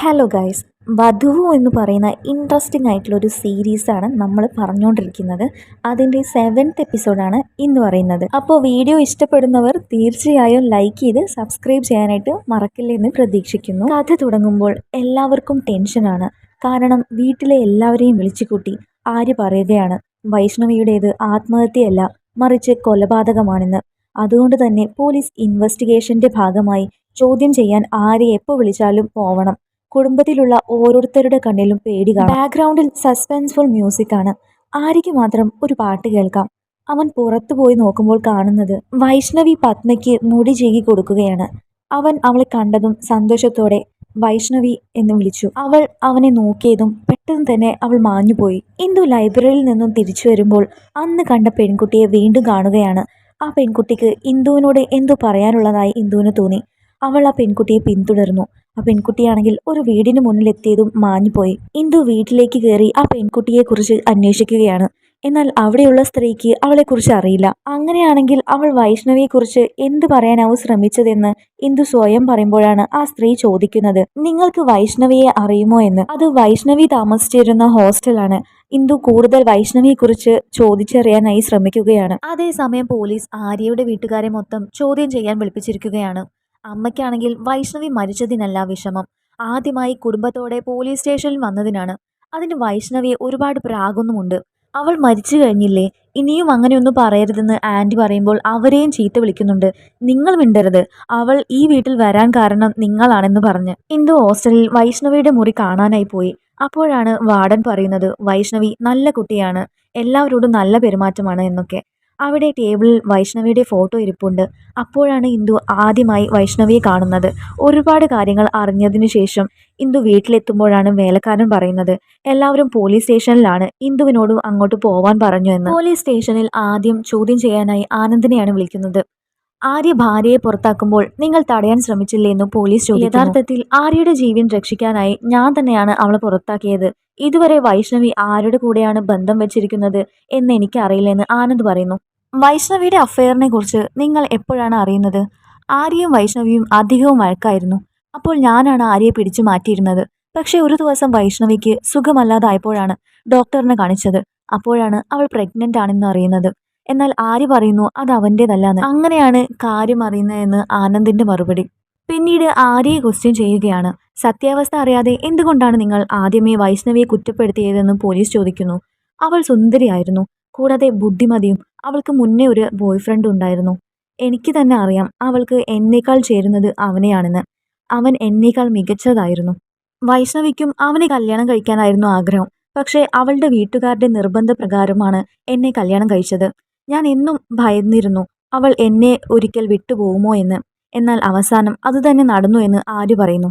Hello guys വധുവു എന്ന് പറയുന്ന interesting ആയിട്ടുള്ള ഒരു സീരീസാണ് നമ്മൾ പറഞ്ഞുകൊണ്ടിരിക്കുന്നത് അതിന്റെ സെവൻത്ത് എപ്പിസോഡാണ് ഇന്ന് പറയുന്നത്. അപ്പോൾ വീഡിയോ ഇഷ്ടപ്പെടുന്നവർ തീർച്ചയായും ലൈക്ക് ചെയ്ത് സബ്സ്ക്രൈബ് ചെയ്യാനായിട്ട് മറക്കില്ല എന്ന് പ്രതീക്ഷിക്കുന്നു. കഥ തുടങ്ങുമ്പോൾ എല്ലാവർക്കും ടെൻഷനാണ് കാരണം വീട്ടിലെ എല്ലാവരെയും വിളിച്ചു കൂട്ടി ആര് പറയുകയാണ്? വൈഷ്ണവിയുടേത് ആത്മഹത്യയല്ല മറിച്ച് കൊലപാതകമാണെന്ന്. അതുകൊണ്ട് തന്നെ പോലീസ് ഇൻവെസ്റ്റിഗേഷന്റെ ഭാഗമായി ചോദ്യം ചെയ്യാൻ ആരെ എപ്പോൾ വിളിച്ചാലും പോവണം. കുടുംബത്തിലുള്ള ഓരോരുത്തരുടെ കണ്ണിലും പേടി കാണും. ബാക്ക്ഗ്രൗണ്ടിൽ സസ്പെൻസ്ഫുൾ മ്യൂസിക് ആണ്. ആര്യയ്ക്ക് മാത്രം ഒരു പാട്ട് കേൾക്കാം. അവൻ പുറത്തു പോയി നോക്കുമ്പോൾ കാണുന്നത് വൈഷ്ണവി പത്മയ്ക്ക് മുടി ചീകി കൊടുക്കുകയാണ്. അവൻ അവളെ കണ്ടതും സന്തോഷത്തോടെ വൈഷ്ണവി എന്ന് വിളിച്ചു. അവൾ അവനെ നോക്കിയതും പെട്ടെന്ന് തന്നെ അവൾ മാഞ്ഞുപോയി. ഇന്ദു ലൈബ്രറിയിൽ നിന്നും തിരിച്ചു വരുമ്പോൾ അന്ന് കണ്ട പെൺകുട്ടിയെ വീണ്ടും കാണുകയാണ്. ആ പെൺകുട്ടിക്ക് ഇന്ദുവിനോട് എന്തോ പറയാനുള്ളതായി ഇന്ദുവിന് തോന്നി. അവൾ ആ പെൺകുട്ടിയെ പിന്തുടർന്നു. ആ പെൺകുട്ടിയാണെങ്കിൽ ഒരു വീടിന് മുന്നിലെത്തിയതും മാഞ്ഞുപോയി. ഇന്ദു വീട്ടിലേക്ക് കയറി ആ പെൺകുട്ടിയെക്കുറിച്ച് അന്വേഷിക്കുകയാണ്. എന്നാൽ അവിടെയുള്ള സ്ത്രീക്ക് അവളെക്കുറിച്ച് അറിയില്ല. അങ്ങനെയാണെങ്കിൽ അവൾ വൈഷ്ണവിയെക്കുറിച്ച് എന്ത് പറയാനാവും ശ്രമിച്ചതെന്ന് ഇന്ദു സ്വയം പറയുമ്പോഴാണ് ആ സ്ത്രീ ചോദിക്കുന്നത്. നിങ്ങൾക്ക് വൈഷ്ണവിയെ അറിയുമോ എന്ന്. അത് വൈഷ്ണവി താമസിച്ചിരുന്ന ഹോസ്റ്റലാണ്. ഇന്ദു കൂടുതൽ വൈഷ്ണവിയെക്കുറിച്ച് ചോദിച്ചറിയാനായി ശ്രമിക്കുകയാണ്. അതേസമയം പോലീസ് ആര്യയുടെ വീട്ടുകാരെ മൊത്തം ചോദ്യം ചെയ്യാൻ വിളിപ്പിച്ചിരിക്കുകയാണ്. അമ്മയ്ക്കാണെങ്കിൽ വൈഷ്ണവി മരിച്ചതിനല്ല വിഷമം. ആദ്യമായി കുടുംബത്തോടെ പോലീസ് സ്റ്റേഷനിൽ വന്നതിനാണ്. അതിന് വൈഷ്ണവിയെ ഒരുപാട് പ്രാകുന്നുമുണ്ട് അവൾ മരിച്ചു കഴിഞ്ഞില്ലേ? ഇനിയും അങ്ങനെയൊന്നും പറയരുതെന്ന് ആന്റി പറയുമ്പോൾ അവരെയും ചീത്ത വിളിക്കുന്നുണ്ട്. നിങ്ങൾ മിണ്ടരുത്. അവൾ ഈ വീട്ടിൽ വരാൻ കാരണം നിങ്ങളാണെന്ന് പറഞ്ഞ്. ഇന്ദു ഹോസ്റ്റലിൽ വൈഷ്ണവിയുടെ മുറി കാണാനായി പോയി. അപ്പോഴാണ് വാർഡൻ പറയുന്നത് വൈഷ്ണവി നല്ല കുട്ടിയാണ്. എല്ലാവരോടും നല്ല പെരുമാറ്റമാണ് എന്നൊക്കെ. അവിടെ ടേബിളിൽ വൈഷ്ണവിയുടെ ഫോട്ടോ ഇരിപ്പുണ്ട്. അപ്പോഴാണ് ഇന്ദു ആദ്യമായി വൈഷ്ണവിയെ കാണുന്നത്. ഒരുപാട് കാര്യങ്ങൾ അറിഞ്ഞതിനു ശേഷം ഇന്ദു വീട്ടിലെത്തുമ്പോഴാണ് വേലക്കാരൻ പറയുന്നത്. എല്ലാവരും പോലീസ് സ്റ്റേഷനിലാണ്. ഇന്ദുവിനോടും അങ്ങോട്ട് പോവാൻ പറഞ്ഞു എന്ന്. പോലീസ് സ്റ്റേഷനിൽ ആദ്യം ചോദ്യം ചെയ്യാനായി ആനന്ദിനെയാണ് വിളിക്കുന്നത്. ആര്യ ഭാര്യയെ പുറത്താക്കുമ്പോൾ നിങ്ങൾ തടയാൻ ശ്രമിച്ചില്ലേ എന്ന് പോലീസ് ചോദിച്ചു യഥാർത്ഥത്തിൽ ആര്യയുടെ ജീവൻ രക്ഷിക്കാനായി ഞാൻ തന്നെയാണ് അവളെ പുറത്താക്കിയത്. ഇതുവരെ വൈഷ്ണവി ആരുടെ കൂടെയാണ് ബന്ധം വെച്ചിരിക്കുന്നത് എന്ന് എനിക്കറിയില്ലെന്ന് ആനന്ദ് പറയുന്നു. വൈഷ്ണവിയുടെ അഫയറിനെ കുറിച്ച് നിങ്ങൾ എപ്പോഴാണ് അറിയുന്നത്? ആര്യയും വൈഷ്ണവിയും അധികവും വഴക്കായിരുന്നു. അപ്പോൾ ഞാനാണ് ആര്യയെ പിടിച്ചു മാറ്റിയിരുന്നത്. പക്ഷേ ഒരു ദിവസം വൈഷ്ണവിക്ക് സുഖമല്ലാതായപ്പോഴാണ് ഡോക്ടറിനെ കാണിച്ചത്. അപ്പോഴാണ് അവൾ പ്രഗ്നന്റ് ആണെന്ന് അറിയുന്നത്. എന്നാൽ ആര്യ പറയുന്നു അത് അവന്റേതല്ലാന്ന് അങ്ങനെയാണ് കാര്യം അറിയുന്നതെന്ന് ആനന്ദിന്റെ മറുപടി. പിന്നീട് ആര്യയെ ക്വസ്റ്റ്യൻ ചെയ്യുകയാണ്. സത്യാവസ്ഥ അറിയാതെ എന്തുകൊണ്ടാണ് നിങ്ങൾ ആദ്യമേ വൈഷ്ണവിയെ കുറ്റപ്പെടുത്തിയതെന്ന് പോലീസ് ചോദിക്കുന്നു. അവൾ സുന്ദരിയായിരുന്നു. കൂടാതെ ബുദ്ധിമതിയും അവൾക്ക് മുന്നേ ഒരു ബോയ്ഫ്രണ്ട് ഉണ്ടായിരുന്നു. എനിക്ക് തന്നെ അറിയാം അവൾക്ക് എന്നേക്കാൾ ചേരുന്നത് അവനെയാണെന്ന്. അവൻ എന്നേക്കാൾ മികച്ചതായിരുന്നു. വൈഷ്ണവിക്കും അവനെ കല്യാണം കഴിക്കാനായിരുന്നു ആഗ്രഹം. പക്ഷേ അവളുടെ വീട്ടുകാരുടെ നിർബന്ധപ്രകാരമാണ് എന്നെ കല്യാണം കഴിച്ചത്. ഞാൻ എന്നും ഭയന്നിരുന്നു. അവൾ എന്നെ ഒരിക്കൽ വിട്ടുപോകുമോ എന്ന്. എന്നാൽ അവസാനം അതുതന്നെ നടന്നു എന്ന് ആര് പറയുന്നു.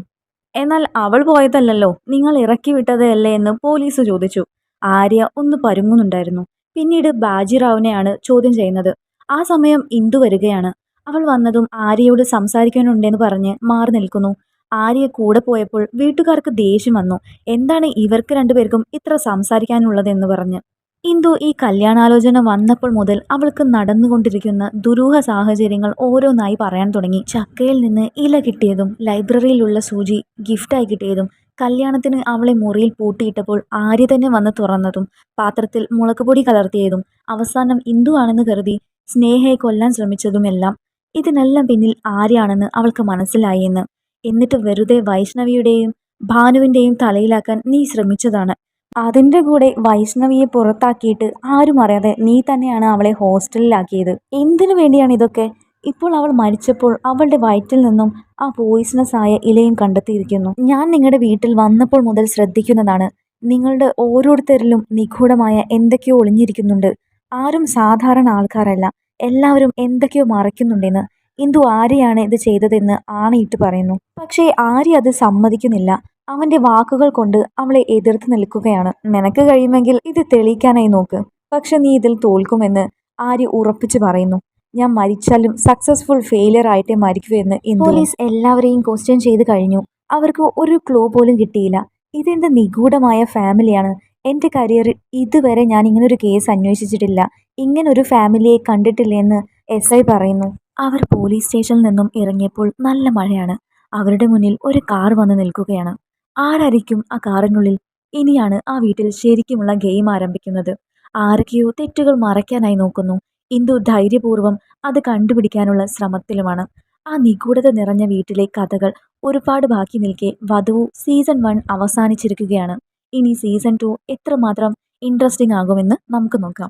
എന്നാൽ അവൾ പോയതല്ലല്ലോ. നിങ്ങൾ ഇറക്കി വിട്ടതല്ലേ എന്ന് പോലീസ് ചോദിച്ചു. ആര്യ ഒന്ന് പരുങ്ങുന്നുണ്ടായിരുന്നു. പിന്നീട് ബാജിറാവിനെയാണ് ചോദ്യം ചെയ്യുന്നത്. ആ സമയം ഇന്ദു വരികയാണ്. അവൾ വന്നതും ആര്യയോട് സംസാരിക്കാനുണ്ടെന്ന് പറഞ്ഞ് മാറി നിൽക്കുന്നു. ആര്യ കൂടെ പോയപ്പോൾ വീട്ടുകാർക്ക് ദേഷ്യം വന്നു. എന്താണ് ഇവർക്ക് രണ്ടുപേർക്കും ഇത്ര സംസാരിക്കാനുള്ളതെന്ന് പറഞ്ഞ്. ഇന്ദു ഈ കല്യാണാലോചന വന്നപ്പോൾ മുതൽ അവൾക്ക് നടന്നുകൊണ്ടിരിക്കുന്ന ദുരൂഹ സാഹചര്യങ്ങൾ ഓരോന്നായി പറയാൻ തുടങ്ങി. ചക്കയിൽ നിന്ന് ഇല കിട്ടിയതും ലൈബ്രറിയിലുള്ള സൂചി ഗിഫ്റ്റായി കിട്ടിയതും കല്യാണത്തിന് അവളെ മുറിയിൽ പൂട്ടിയിട്ടപ്പോൾ ആര്യ തന്നെ വന്ന് തുറന്നതും പാത്രത്തിൽ മുളകുപൊടി കലർത്തിയതും അവസാനം ഇന്ദു ആണെന്ന് കരുതി സ്നേഹയെ കൊല്ലാൻ ശ്രമിച്ചതുമെല്ലാം ഇതിനെല്ലാം പിന്നിൽ ആര്യാണെന്ന് അവൾക്ക് മനസ്സിലായി എന്ന്. എന്നിട്ട് വെറുതെ വൈഷ്ണവിയുടെയും ഭാനുവിന്റെയും തലയിലാക്കാൻ നീ ശ്രമിച്ചതാണ്. അതിന്റെ കൂടെ വൈഷ്ണവിയെ പുറത്താക്കിയിട്ട് ആരും അറിയാതെ നീ തന്നെയാണ് അവളെ ഹോസ്റ്റലിലാക്കിയത്. എന്തിനു വേണ്ടിയാണ് ഇതൊക്കെ? ഇപ്പോൾ അവൾ മരിച്ചപ്പോൾ അവളുടെ വയറ്റിൽ നിന്നും ആ പോയിസണസ് ആയ ഇലയും കണ്ടെത്തിയിരിക്കുന്നു. ഞാൻ നിങ്ങളുടെ വീട്ടിൽ വന്നപ്പോൾ മുതൽ ശ്രദ്ധിക്കുന്നതാണ്. നിങ്ങളുടെ ഓരോരുത്തരിലും നിഗൂഢമായ എന്തൊക്കെയോ ഒളിഞ്ഞിരിക്കുന്നുണ്ട്. ആരും സാധാരണ ആൾക്കാരല്ല. എല്ലാവരും എന്തൊക്കെയോ മറയ്ക്കുന്നുണ്ടെന്ന് ഇന്ദു ആരെയാണ് ഇത് ചെയ്തതെന്ന് ആണയിട്ട് പറയുന്നു. പക്ഷേ ആര്യ അത് സമ്മതിക്കുന്നില്ല. അവന്റെ വാക്കുകൾ കൊണ്ട് അവളെ എതിർത്ത് നിൽക്കുകയാണ്. നിനക്ക് കഴിയുമെങ്കിൽ ഇത് തെളിയിക്കാനായി നോക്ക്. പക്ഷെ നീ ഇതിൽ തോൽക്കുമെന്ന് ആര്യ ഉറപ്പിച്ചു പറയുന്നു. ഞാൻ മരിച്ചാലും സക്സസ്ഫുൾ ഫെയിലിയർ ആയിട്ടേ മരിക്കൂ എന്ന് പോലീസ് എല്ലാവരെയും ക്വസ്റ്റ്യൻ ചെയ്ത് കഴിഞ്ഞു. അവർക്ക് ഒരു ക്ലൂ പോലും കിട്ടിയില്ല. ഇതെന്ത് നിഗൂഢമായ ഫാമിലിയാണ് എന്റെ കരിയറിൽ ഇതുവരെ ഞാൻ ഇങ്ങനൊരു കേസ് അന്വേഷിച്ചിട്ടില്ല. ഇങ്ങനൊരു ഫാമിലിയെ കണ്ടിട്ടില്ലെന്ന് എസ് ഐ പറയുന്നു. അവർ പോലീസ് സ്റ്റേഷനിൽ നിന്നും ഇറങ്ങിയപ്പോൾ നല്ല മഴയാണ്. അവരുടെ മുന്നിൽ ഒരു കാർ വന്ന് നിൽക്കുകയാണ്. ആരായിരിക്കും ആ കാറിനുള്ളിൽ? ഇനിയാണ് ആ വീട്ടിൽ ശരിക്കുമുള്ള ഗെയിം ആരംഭിക്കുന്നത്. ആരൊക്കെയോ തെറ്റുകൾ മറയ്ക്കാനായി നോക്കുന്നു. ഇന്ദു ധൈര്യപൂർവം അത് കണ്ടുപിടിക്കാനുള്ള ശ്രമത്തിലുമാണ്. ആ നിഗൂഢത നിറഞ്ഞ വീട്ടിലെ കഥകൾ ഒരുപാട് ബാക്കി നിൽക്കെ വധുവു സീസൺ വൺ അവസാനിച്ചിരിക്കുകയാണ്. ഇനി സീസൺ ടു എത്രമാത്രം ഇൻട്രസ്റ്റിംഗ് ആകുമെന്ന് നമുക്ക് നോക്കാം.